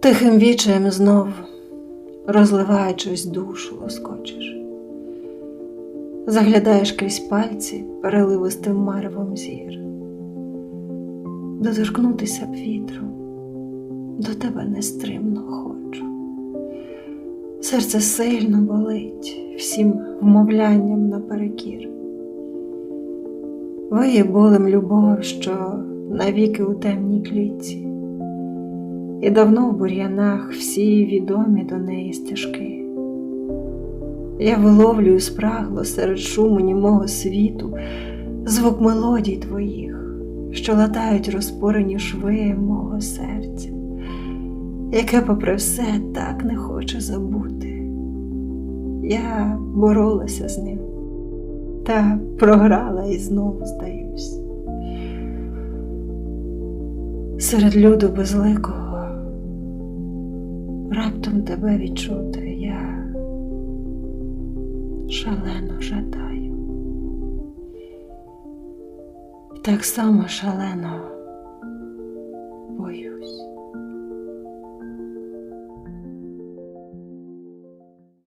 Тихим вічаєм знов, розливаючись душу, лоскочеш. Заглядаєш крізь пальці переливистим маревом зір. Доторкнутися б вітром, до тебе нестримно хочу. Серце сильно болить всім вмовлянням наперекір. Виє болем любов, що навіки у темній клітці, і давно в бур'янах всі відомі до неї стежки. Я виловлюю спрагло серед шуму німого світу звук мелодій твоїх, що латають розпорені шви мого серця, яке, попри все, так не хоче забути. Я боролася з ним та програла і знову здаюсь. Серед люду безликого раптом тебе відчути я шалено жадаю. Так само шалено